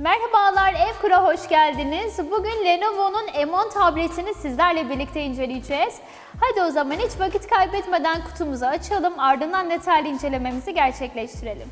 Merhabalar Evkur'a hoş geldiniz. Bugün Lenovo'nun M10 tabletini sizlerle birlikte inceleyeceğiz. Hadi o zaman hiç vakit kaybetmeden kutumuzu açalım ardından detaylı incelememizi gerçekleştirelim.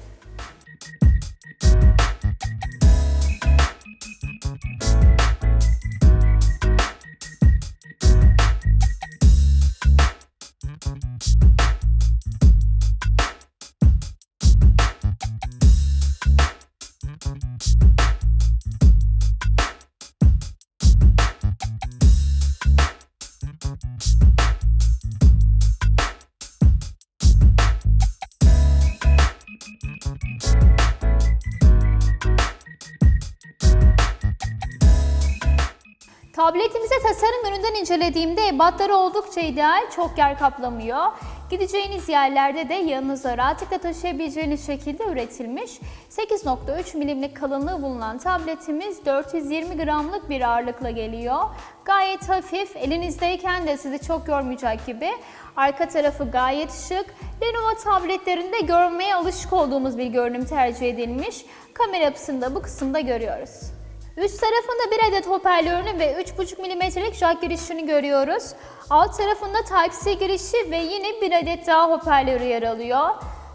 Tabletimize tasarım üründen incelediğimde ebatları oldukça ideal, çok yer kaplamıyor. Gideceğiniz yerlerde de yanınıza rahatlıkla taşıyabileceğiniz şekilde üretilmiş. 8.3 milimlik kalınlığı bulunan tabletimiz 420 gramlık bir ağırlıkla geliyor. Gayet hafif, elinizdeyken de sizi çok yormayacak gibi. Arka tarafı gayet şık. Lenovo tabletlerinde görmeye alışık olduğumuz bir görünüm tercih edilmiş. Kamera yapısında bu kısımda görüyoruz. Üst tarafında bir adet hoparlörünü ve 3.5 mm'lik jack girişini görüyoruz. Alt tarafında Type-C girişi ve yine bir adet daha hoparlörü yer alıyor.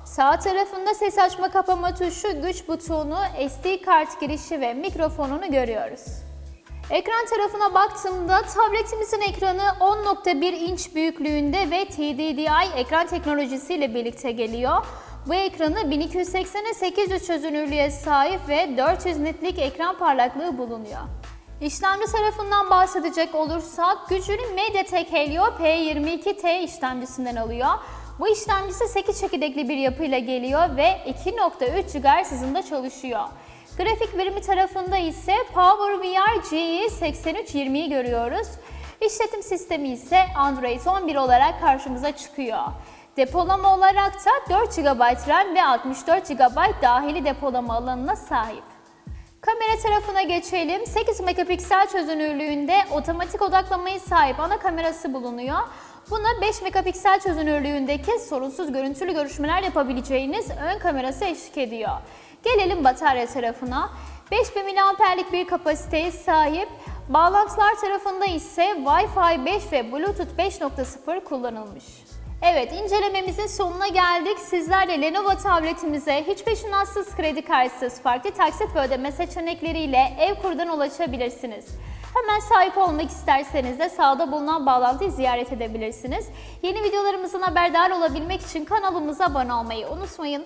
Sağ tarafında ses açma kapama tuşu, güç butonu, SD kart girişi ve mikrofonunu görüyoruz. Ekran tarafına baktığımda tabletimizin ekranı 10.1 inç büyüklüğünde ve TDDI ekran teknolojisiyle birlikte geliyor. Bu ekranı 1280'e 800 çözünürlüğe sahip ve 400 nitlik ekran parlaklığı bulunuyor. İşlemci tarafından bahsedecek olursak gücünü MediaTek Helio P22T işlemcisinden alıyor. Bu işlemcisi 8 çekirdekli bir yapıyla geliyor ve 2.3 GHz hızında çalışıyor. Grafik verimi tarafında ise PowerVR GE8320'yi görüyoruz. İşletim sistemi ise Android 11 olarak karşımıza çıkıyor. Depolama olarak da 4 GB RAM ve 64 GB dahili depolama alanına sahip. Kamera tarafına geçelim. 8 megapiksel çözünürlüğünde otomatik odaklamayı sahip ana kamerası bulunuyor. Buna 5 megapiksel çözünürlüğündeki sorunsuz görüntülü görüşmeler yapabileceğiniz ön kamerası eşlik ediyor. Gelelim batarya tarafına. 5000 mAh'lik bir kapasiteye sahip. Bağlantılar tarafında ise Wi-Fi 5 ve Bluetooth 5.0 kullanılmış. Evet, incelememizin sonuna geldik. Sizler de Lenovo tabletimize hiç peşinatsız kredi kartsız farklı taksit ve ödeme seçenekleriyle ev kurdan ulaşabilirsiniz. Hemen sahip olmak isterseniz de sağda bulunan bağlantıyı ziyaret edebilirsiniz. Yeni videolarımızdan haberdar olabilmek için kanalımıza abone olmayı unutmayın.